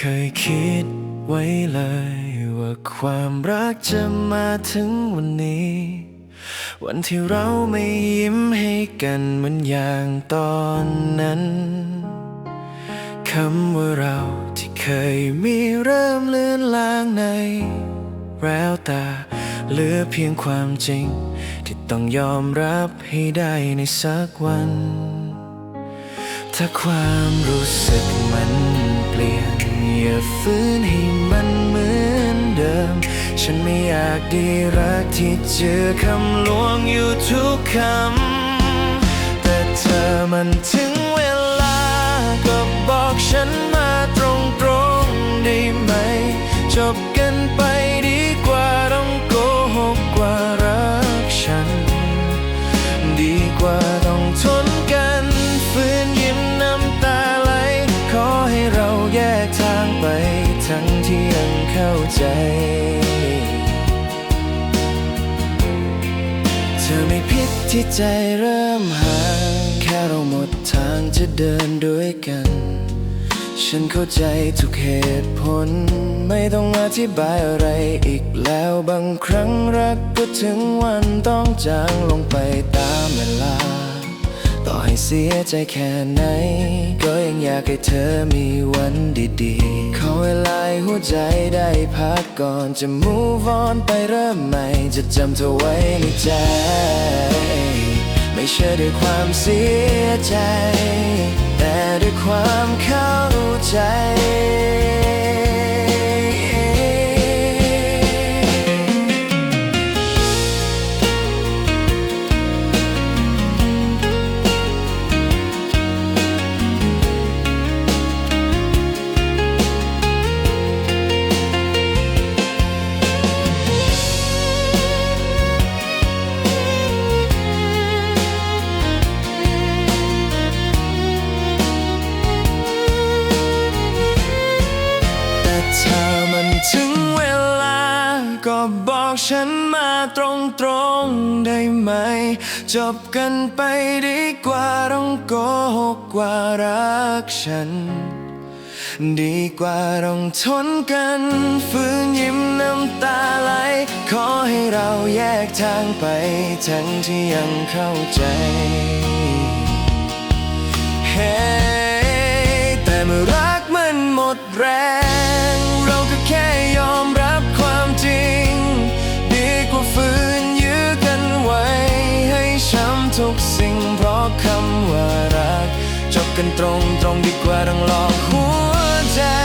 คิดไว้เลย ว่าความรักจะมาถึงวันนี้ วันที่เราไม่ยิ้มให้กันเหมือนอย่างตอนนั้นคำว่าเราที่เคยมีเริ่มเลือนลางใน แววตาเหลือเพียงความจริง ที่ต้องยอมรับให้ได้ในสักวัน ถ้าความรู้สึกมันเปลี่ยน อย่าฟื้นให้มันเหมือนเดิม ฉันไม่อยากได้รักที่เจอคำลวงอยู่ทุกคำ แต่เธอมันถึงเวลา เข้าใจ เธอไม่ผิดที่ใจเริ่มห่างแค่เราหมดทางจะเดินด้วยกัน ฉันเข้าใจทุกเหตุผล ไม่ต้องอธิบายอะไรอีกแล้วบางครั้งรักก็ถึงวันต้องจางลงไปตามเวลา ต่อให้เสียใจแค่ไหนก็ งอยากให้เธอมีวันดีๆ ขอเวลาหัวใจได้พักก่อนจะ move on ไปเริ่มใหม่ จะจำเธอไว้ในใจ ไม่ใช่ด้วยความเสียใจ ถึงเวลาก็บอกฉันมาตรงๆได้ไหม จบกันไปดีกว่าต้องโกหกกว่ารักฉัน ดีกว่าต้องทนกันฝืนยิ้มน้ำตาไหล ขอให้เราแยกทางไป ทั้งที่ยังเข้าใจ เฮ้แต่เมื่อรักมันหมดแรง ทุกสิ่งเพราะคำว่ารัก จบกันตรงตรงดีกว่าต้องหลอกหัวใจ